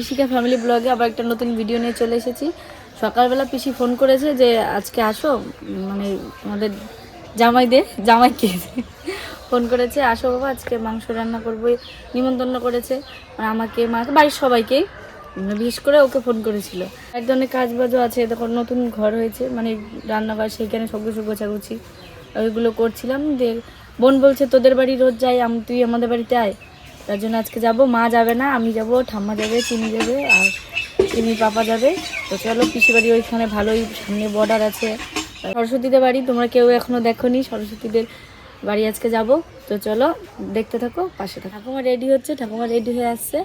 Rishika family ব্লগে আবার একটা নতুন ভিডিও নিয়ে চলে এসেছি। সকালবেলা পিসি ফোন করেছে যে, আজকে আসো মানে আমাদের জামাইদের, জামাইকে ফোন করেছে, আসো বাবা, আজকে মাংস রান্না করব নিমন্ত্রণ করেছে। মানে আমাকে মাকে বাড়ির সবাইকেই বিশেষ করে ওকে ফোন করেছিল। এক ধরনের কাজ বাজও আছে তখন নতুন ঘর হয়েছে মানে রান্নাঘর সেইখানে সব কিছু গোছাগুছি। ওইগুলো করছিলাম যে, বোন বলছে, তোদের বাড়ি রোজ যাই তুই আমাদের বাড়িতে আয়। তার জন্য আজকে যাব, মা যাবে না, আমি যাব, ঠাম্মা যাবে, চিনি যাবে আর চিনি পাপা যাবে। তো চলো, পিসি বাড়ি ওইখানে ভালোই, সামনে বর্ডার আছে। সরস্বতীদের বাড়ি, তোমরা কেউ এখনও দেখোনি, সরস্বতীদের বাড়ি আজকে যাব। তো চলো, দেখতে থাকো, পাশে থাকো। ঠাকুমা রেডি হচ্ছে, ঠাকুমা রেডি হয়ে আসছে।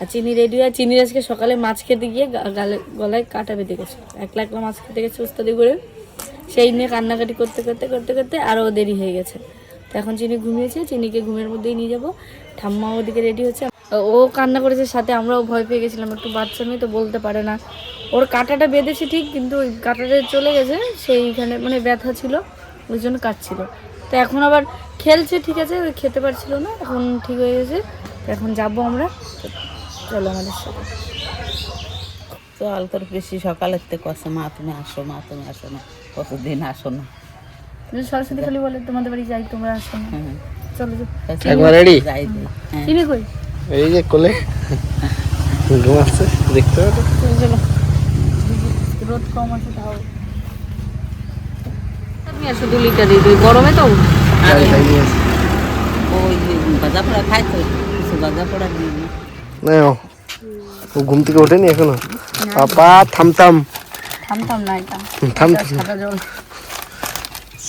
আর চিনি রেডি হয়ে, চিনির আজকে সকালে মাছ খেতে গিয়ে গালে গলায় কাটা বেঁধে গেছে। একলা একলা মাছ খেতে গেছে উস্তাদি করে সেই নিয়ে কান্নাকাটি করতে করতে করতে করতে আরও দেরি হয়ে গেছে। এখন চিনি ঘুমিয়েছে চিনিকে ঘুমের মধ্যেই নিয়ে যাব। ঠাম্মা ওদিকে রেডি হচ্ছে। ও কান্না করেছে, সাথে আমরাও ভয় পেয়ে গেছিলাম। একটু বাচ্চা মেয়ে তো বলতে পারে না। ওর কাঁটাটা বেঁধেছে ঠিক, কিন্তু ওই কাঁটাটা চলে গেছে, সেইখানে মানে ব্যথা ছিল, ওই জন্য কাটছিল তো এখন আবার খেলছে, ঠিক আছে, ওই খেতে পারছিল না, এখন ঠিক হয়ে গেছে। এখন যাব আমরা। চলো আমাদের সাথে। চল তোর বেশি সকালের থেকে কষে মা তুমি আসো, মা তুমি আসো না, কতদিন আসো না। সরস্বতী খালি বলে তোমাদের বাড়ি যাই তোমরা আসো না। চলো। একবার দে। হ্যাঁ। চিনি কই? এই যে কোলে। ঘুমাচ্ছে দেখতে পাবে চলো রোদ কম আছে তাও। আসো দু লিটার গরমে তো। আছে ওই খাই তো কিছু ভাজা পোড়া দিই। না না ও ও ঘুম থেকে ওঠেনি এখনও? পাপা থামতাম। থামতাম না এটা। থাম সাদা জল।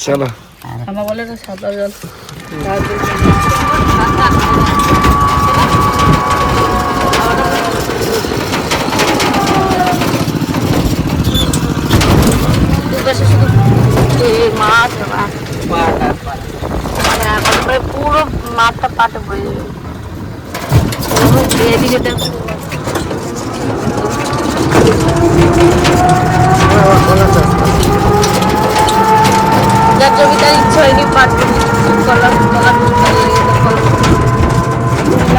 চলো। আমার বলে তো সাদা জল। হ্যাঁ, তারপরে পুরো মাঠটা পাটে পড়ে যাবে। এদিকে দেখো। জমিটার ইচ্ছে হয়নি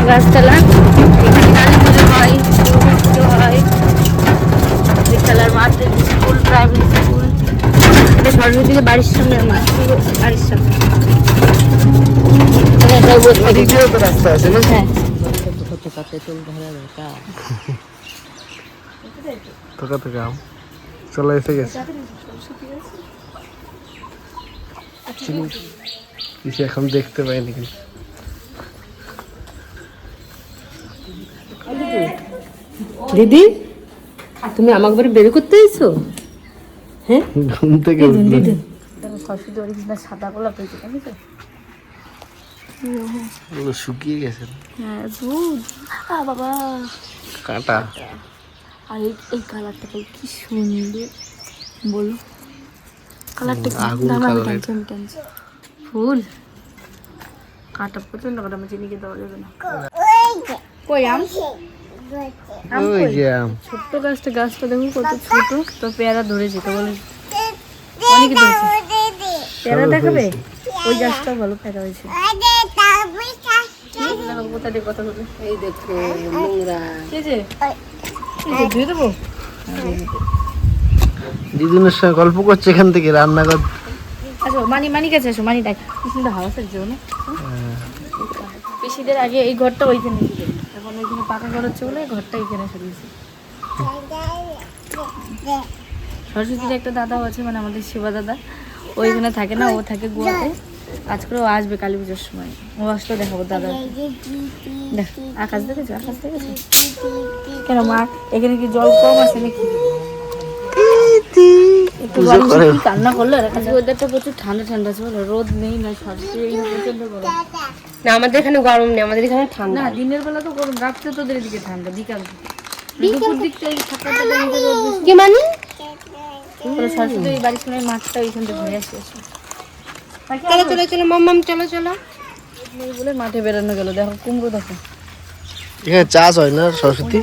গাছতলা হয় পুজো হয়। মাঠ, স্কুল প্রাইমারি স্কুল বাড়ির সামনে মাঠ বাড়ির সামনে। রাস্তা আছে হ্যাঁ চলে এসে গেছে। চিনি কিছু এখন দেখতে পাইনি কিন্তু। দিদি তুমি আমাকে বাড়ি বের করতে এসো হ্যাঁ? ঘুম থেকে কিন্তু সাদা গোলাপ হয়েছে তো? ওগুলো শুকিয়ে গেছে। হ্যাঁ দুধ। আ বাবা। কাটা। আর এই এই কালারটা কি সুন্দর। বলো। কালারটা ফুল। কাটা প্রচণ্ড কাটা আমার চিনিকে দেওয়া যাবে না। কই আম? ছোট্ট গাছটা গাছটা দেখুন কত ছোট। তো পেয়ারা ধরেছে তো বলে অনেকে ধরেছে। পেয়ারা দেখাবে? ওই গাছটাও ভালো পেয়ারা হয়েছে। কোথা দিয়ে কথা বলে এই দেখো নোংরা। কে যে এই ধুয়ে দেবো। দিদুনের সঙ্গে গল্প করছে এখান থেকে, রান্নাঘর। আসো, মানি মানি কাছে আসো, মানি দেখ। কি সুন্দর হাওয়া থাকছে না। পিসিদের আগে এই ঘরটা ওইখানে ছিল এখন ওইখানে পাকা ঘর হচ্ছে বলে ঘরটা এইখানে সরিয়েছে সরস্বতীর একটা দাদাও আছে মানে আমাদের শিবা দাদা। ওইখানে থাকে না, ও থাকে গোয়াতে। আজ করে ও আসবে কালী পুজোর সময়। ও আসলে দেখাবো দাদা দেখ, আকাশ দেখেছ? আকাশ দেখেছ? কেন মা, এখানে কি জল কম আছে নাকি? করে। কান্না করল আজকে ওয়েদারটা প্রচুর ঠান্ডা ঠান্ডা আছে রোদ নেই না গরম। না আমাদের এখানে গরম নেই আমাদের এখানে ঠান্ডা। না দিনের বেলা তো গরম রাত্রে তোদের এদিকে ঠান্ডা বিকাল। দুপুর দিকটা কি মানে? এই বাড়ির সময় মাঠটা ওইখান থেকে ঘুরে আসি চলো চলো চলো মাম্মাম চলো চলো। বলে মাঠে বেরোনো গেল দেখো কুমড়ো দেখো। এখানে চাষ হয় না সরস্বতী?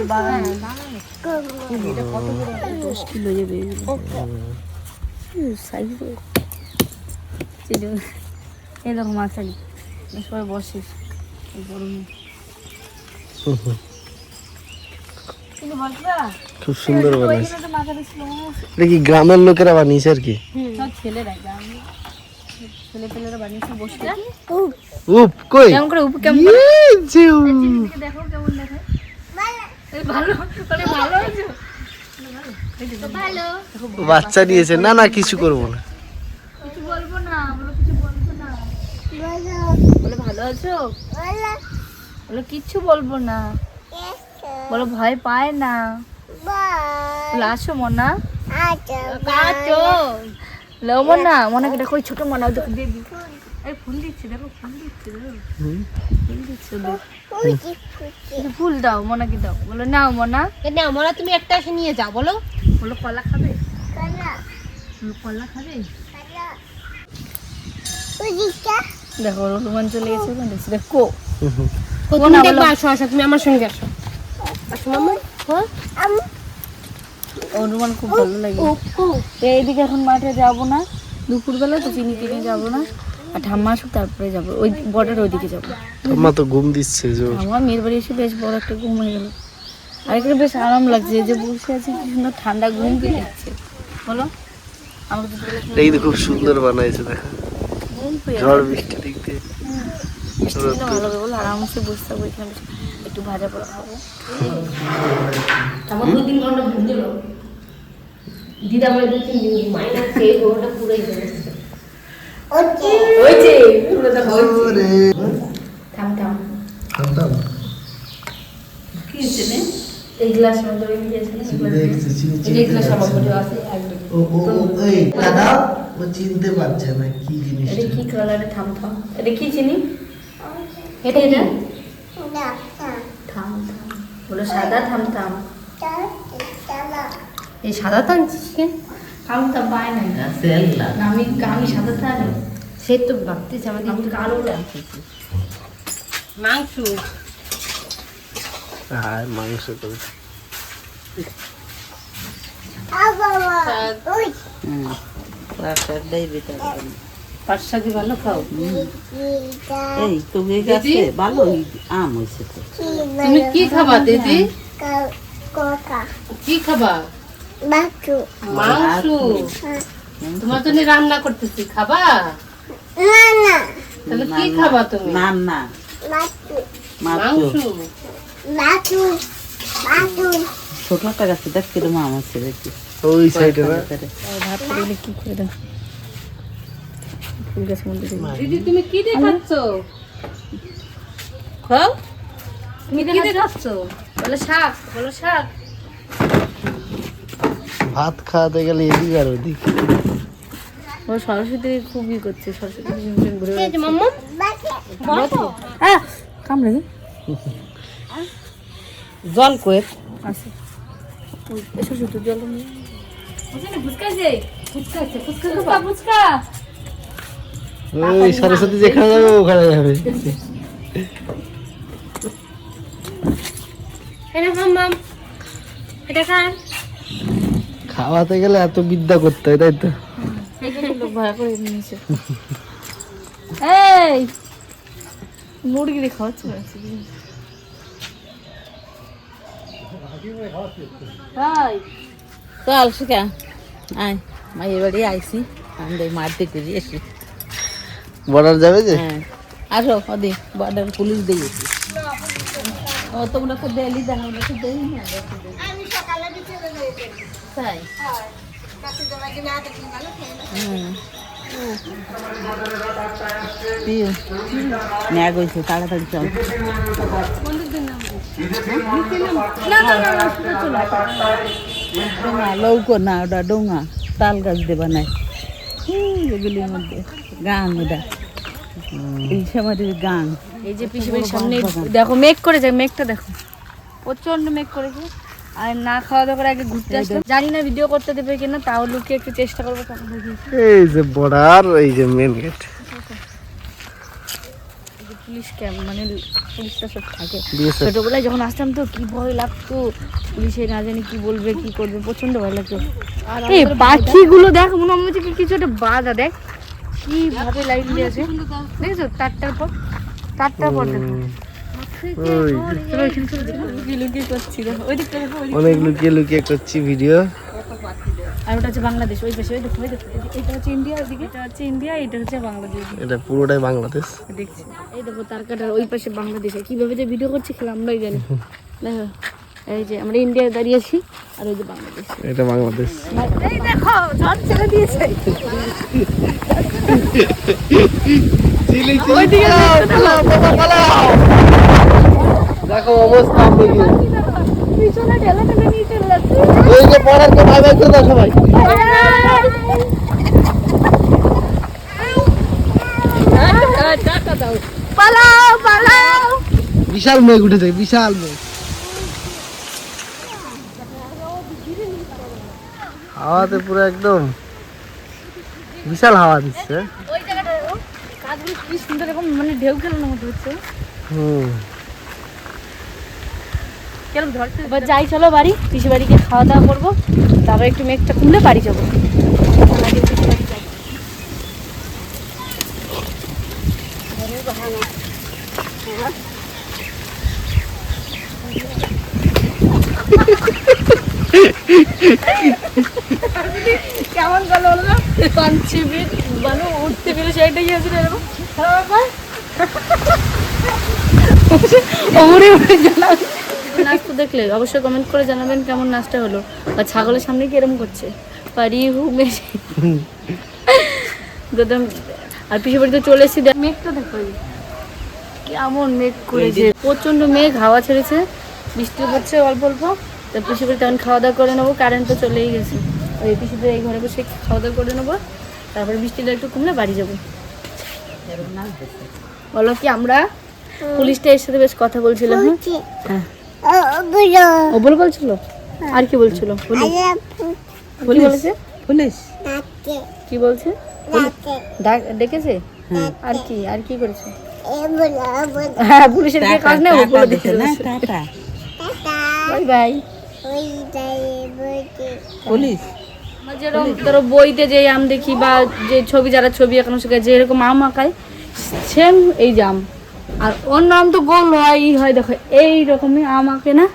দশ কিলো যাবে সাইজ এই দেখো মাছ আলি সবাই বসিস খুব সুন্দর দিছিল এটা কি গ্রামের লোকেরা বানিয়েছে আর কি? ছেলেরা ছেলে পেলেরা বানিয়েছে বসে উপ কই? কেমন করে উপ কেমন করে? এই যে উপ। এদিকে দেখো কেমন দেখে। ভালো। ভালো আছো বাচ্চা নিয়েছে না না কিছু করব না। কিছু বলব না বলো কিছু বলব না। বলো ভালো আছো? বলো কিচ্ছু বলব না। বলো ভয় পায় না। বলো। আসো মনা। আছো লো মনা মনাকে দেখো ওই ছোট মনা দেখো বেবি এই ফুল দিচ্ছে দেখো ফুল দিচ্ছে ফুল দিচ্ছে ফুল দাও মনাকে দাও। বলো নাও মনা। না আমরা তুমি একটা এসে নিয়ে যাও বলো। বলো কলা খাবে? কলা। খাবে? দেখো রোমান চলে গেছে দেখো। তুমি দেখবে আসো আসো তুমি আমার সঙ্গে আসো। আসো মাম্মা অনুমান খুব ভালো লাগে। তো এইদিকে এখন মাঠে যাব না দুপুরবেলা তো চিনি কিনে যাব না আর ঠাম্মা আসুক তারপরে যাব। ওই বর্ডার ওইদিকে যাব। আমার তো ঘুম দিচ্ছে যে আমার মেয়ের বাড়ি এসে বেশ বড় একটা ঘুম হয়ে গেল। আর এখানে বেশ আরাম লাগছে এই যে বসে আছি কি সুন্দর ঠান্ডা ঘুম পেয়ে যাচ্ছে। বলো আমার এই তো খুব সুন্দর বানাইছে দেখো। ঝড় বৃষ্টি দেখতে ভালো হবে বলো আরামসে বসে থাকব এখানে একটু ভাজা পোড়া খাব। আমার দুই তিন ঘণ্টা ঘুম দিল? দিদা আমার দুই তিন দিন মাইনাস খেয়ে ঘণ্টা পুরোই গেছে ওই যে পুরো দেখো থাম থাম। কি হচ্ছে রে? করে আছে চিনতে পারছে না কি জিনিস এটা কি কালারে থাম থাম। এটা কি চিনি? এটা এটা থাম থাম। বলো সাদা থাম থাম। এই সাদা তো আনছিস কেন থাম পায় নাই না। আমি আমি সাদা থাম সে তো ভাবতেছি আমাদের আমি কালো মাংস। আর মাংস করে পাঁচ ভালো খাও? এই তুমি গাছে ভালো আম হয়েছে তো। তুমি কি খাবা দিদি? কি খাবা? মাংস। তোমার জন্য রান্না করতেছি খাবা? তাহলে কি খাবা তুমি? না না। মাছ। মাংস? ছোট একটা গাছে দেখ কিরম আম আছে দেখি ওই সাইডে ভাত করে কি করে দাও? ফুল গাছ মধ্যে দিদি তুমি কি দেখাচ্ছ খাও তুমি কি দেখাচ্ছ বলো শাক বলো শাক। ভাত খাওয়াতে গেলে এদিক আর ওদিক। ও সরস্বতী খুবই করছে সরস্বতী ঝিমঝিম ঘুরে বেড়াচ্ছে। মাম্মা? আহ, কামড়ে দে। জল আছে। ওই, জল ওই সরস্বতী যেখানে যাবে ওখানে যাবে। এটা খান। খাওয়াতে গেলে এত বিদ্যা করতে হয় তাই তো? লোক ভাড়া করে নিয়েছে এই মুরগি দিয়ে খাওয়াচ্ছে ভাই চল শিখা। আয় মায়ের বাড়ি আইসি আমি মারতে করে এসি বর্ডার যাবে যে? হ্যাঁ। আসো ওদি বর্ডার পুলিশ দিয়েছি ও তোমরা তো ডেলি দেখো তো দেই না তাই? তাড়াতাড়ি চল। লৌকো না ওটা ডোঙা। তাল গাছ দেবা নাই এগুলির মধ্যে। গান ওটা। ইলশামারির গান এই যে পিসিমের সামনে দেখো মেঘ করেছে মেঘটা দেখো। প্রচণ্ড মেঘ করেছে। আর না খাওয়া দাওয়া করে আগে ঘুরতে আসলাম। জানি না ভিডিও করতে দেবে কিনা তাও লুকিয়ে একটু চেষ্টা করব এই যে বর্ডার এই যে মেন গেট পুলিশ ক্যাম্প মানে পুলিশটা সব থাকে। ছোটবেলায় যখন আসতাম তো কি ভয় লাগতো। পুলিশে না জানি কি বলবে কি করবে প্রচণ্ড ভয় লাগতো। এই পাখিগুলো দেখ মনে হচ্ছে কি কিছু একটা বাধা দেখ। কি ভাবে লাইন দিয়েছে দেখেছ? চারটার পর চারটার পর দেখো। অনেক লুকিয়ে লুকিয়ে করছি ভিডিও আর ওটা হচ্ছে বাংলাদেশ ওই পাশে ওই দেখো ওই দেখো এটা হচ্ছে ইন্ডিয়া ওইদিকে? এটা হচ্ছে ইন্ডিয়া এটা হচ্ছে বাংলাদেশ। এটা পুরোটাই বাংলাদেশ। দেখছি। এই দেখো তার কাটার ওই পাশে বাংলাদেশে। কীভাবে যে ভিডিও করছি খেলা আমরাই জানি। দেখো এই যে আমরা ইন্ডিয়ায় দাঁড়িয়েছি আর ওই যে বাংলাদেশ। এটা বাংলাদেশ। এই দেখো ঝড় ছেড়ে দিয়েছে। অবস্থা এই যে পড়ার ভাই ভাই করে সবাই। পালাও পালাও। বিশাল মেঘ উঠেছে বিশাল মেঘ। হাওয়াতে পুরো একদম বিশাল হাওয়া দিচ্ছে। ওই জায়গাটা কাজগুলো কি সুন্দর এরকম মানে ঢেউ খেলানোর মতো হচ্ছে। হুম। এবার যাই চলো বাড়ি। পিসি বাড়ি গিয়ে খাওয়া দাওয়া করব। তারপর একটু মেঘটা কমলে বাড়ি যাব। কেমন গেল বলো না পাঞ্চি বিট মানে উঠতে পেরে সেইটাই হয়েছিল এরকম? বাবা। ওরে জানাবেন নাচটা দেখলে অবশ্যই কমেন্ট করে জানাবেন কেমন নাচটা হলো। বা ছাগলের সামনে কি এরকম করছে? পারি হু মেশে দাদা আর পিছু বাড়িতে চলে এসেছি দেখ। মেঘটা দেখো কেমন মেঘ করেছে। প্রচণ্ড মেঘ হাওয়া ছেড়েছে। বৃষ্টি পড়ছে অল্প অল্প। তো পিসি বাড়িতে এখন খাওয়া দাওয়া করে নেব। কারেন্ট তো চলেই গেছে। ওই পিসিতে এই ঘরে বসে খাওয়া দাওয়া করে নেব। তারপরে বৃষ্টিটা একটু কমলে বাড়ি যাব। বলো কি আমরা? পুলিশটা এর সাথে বেশ কথা বলছিলাম। হ্যাঁ। ও বলে বলছিল? আর কি বলছিল? বলি বলি বলেছে? পুলিশ। কি বলছে? ডাক- ডেকেছে? আর কি আর কি করেছে? হ্যাঁ পুলিশের কাজ নেই ও বলে দিচ্ছে বাই বাই। পুলিশ। যেরকম ধরো বইতে যে আম দেখি বা যে ছবি যারা ছবি এখনও শেখায় যে এরকম আম আঁকায় সেম এই যে আম। আর অন্য আম তো গোল হয় ই হয় দেখো এই রকমই আম আঁকে না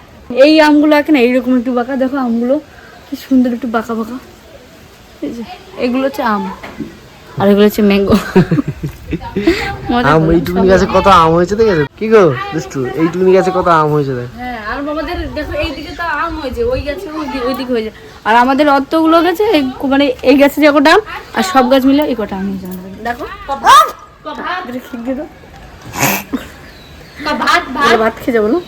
এই আমগুলো আঁকে না এইরকম একটু বাঁকা দেখো আমগুলো কি সুন্দর একটু বাঁকা বাঁকা। এই যে এগুলো হচ্ছে আম আর এগুলো হচ্ছে ম্যাঙ্গো আম এইটুকুনি গাছে কত আম হয়েছে দেখেছ কি গো দুষ্টু এইটুকুনি গাছে কত আম হয়েছে দেখ। হ্যাঁ আর আমাদের দেখো এইদিকে তো আম হয়েছে ওই গাছে ওই দিকে হয়েছে। আর আমাদের অতগুলো গেছে এই- মানে এই গাছে যে কটা আম আর সব গাছ মিলে এই কটা আম হয়েছে আমাদের। দেখো রেখে দিয়ে দাও। এবার ভাত খেয়ে যাব না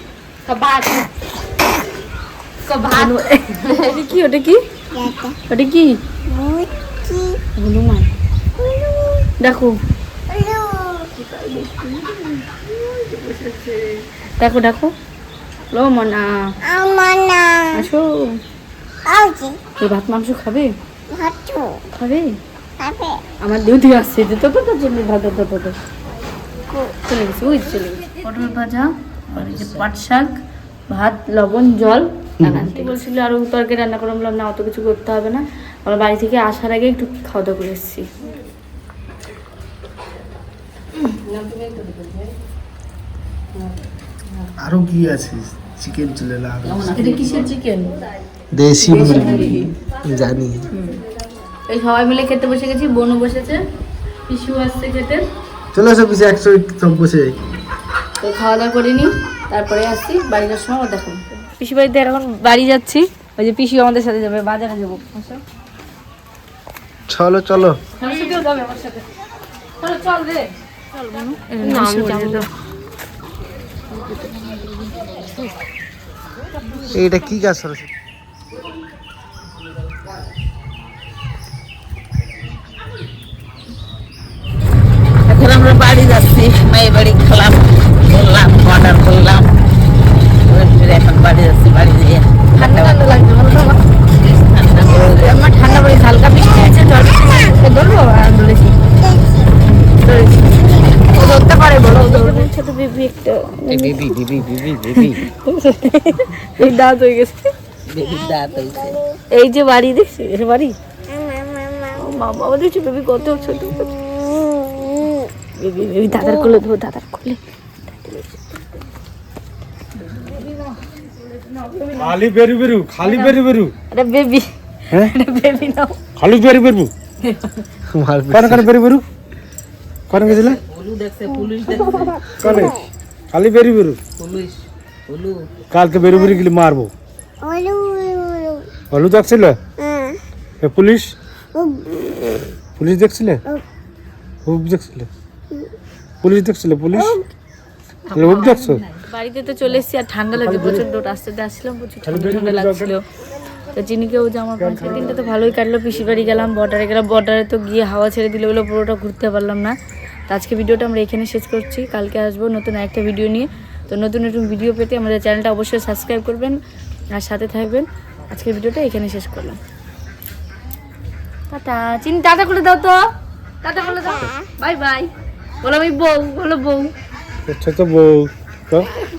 এটা কি ওটা কি ওটা কি হনুমান দেখো দেখো দেখো লো মনা আসো। ভাত মাংস খাবে? খাবে? আমার ডিউটি আসছে তো জন্য ভাত তো তো তো চলে গেছে ওই চলে গেছে। পটল ভাজা আর এই যে পাট শাক ভাত লবণ জল আনতে বলছিল? আরও তরকারি রান্না করে বললাম না অত কিছু করতে হবে না। আমরা বাড়ি থেকে আসার আগে একটু খাওয়া দাওয়া করে এসেছি। আরও কি আছে? চিকেন চলে এটা কিসের চিকেন? দেশি মুরগি। জানি। এই সবাই মিলে খেতে বসে গেছি বোনও বসেছে পিসু আসছে খেতে। চলে আসো পিছিয়ে একশো সব বসে যাই। তো খাওয়া দাওয়া করিনি তারপরে আসছি বাড়ি যাওয়ার সময় আবার দেখো পিসি বাড়িতে এখন বাড়ি যাচ্ছি ওই যে পিসি আমাদের সাথে যাবে বাজারে যাব। চলো চলো। যাবে আমার সাথে। চলো চল রে। চল বোনু না আমি যাব না। এইটা কি গাছ সরস্বতী এখন আমরা বাড়ি যাচ্ছি মায়ের বাড়ি খেলাম। বললাম অর্ডার করলাম এখন বাড়ি যাচ্ছি বাড়ি? দিয়ে ঠান্ডা ঠান্ডা লাগছে আমার? ঠান্ডা করে আমার ঠান্ডা পড়ে হালকা বৃষ্টি হয়েছে জল ধরবো আর বলেছি ধরতে পারে বলো ছোট বেবি একটা বেবি বেবি বেবি বেবি এই দাঁত হয়ে গেছে বেবির দাঁত হয়েছে এই যে বাড়ি দেখছি বাড়ি বাবা হচ্ছে বেবি কত ছোট বেবি বেবি দাদার কোলে ধো দাদার কোলে। খালি বেরু বেরু খালি বেরু বেরু। এটা বেবি। হ্যাঁ? বেবি নাও। খালি বেরু বেরু মারবে। কানে কানে বেরু বেরু? কানে গেছিলে? হলু দেখছে পুলিশ দেখছে কানে? খালি বেরু বেরু। পুলিশ হলু কালকে বেরু বেরু গেলে মারবো। হলু দেখছিল? এ পুলিশ? পুলিশ দেখছিলে? হুব দেখছিলে? পুলিশ দেখছিলে পুলিশ? হুব দেখছ? বাড়িতে তো চলে এসেছি আর ঠান্ডা লাগে প্রচণ্ড রাস্তাতে আসছিলাম প্রচুর ঠান্ডা ঠান্ডা লাগছিল। তো চিনিকেও জামা পাঁচ দিনটা তো ভালোই কাটলো পিসি বাড়ি গেলাম বর্ডারে গেলাম বর্ডারে তো গিয়ে হাওয়া ছেড়ে দিলে বলে পুরোটা ঘুরতে পারলাম না। তো আজকে ভিডিওটা আমরা এখানে শেষ করছি কালকে আসব নতুন একটা ভিডিও নিয়ে। তো নতুন নতুন ভিডিও পেতে আমাদের চ্যানেলটা অবশ্যই সাবস্ক্রাইব করবেন আর সাথে থাকবেন। আজকের ভিডিওটা এখানে শেষ করলাম। টাটা চিনি টাটা করে দাও তো। টাটা বলে দাও। Bye bye. বলো আমি বউ বলো বউ। আচ্ছা তো বউ। Tá?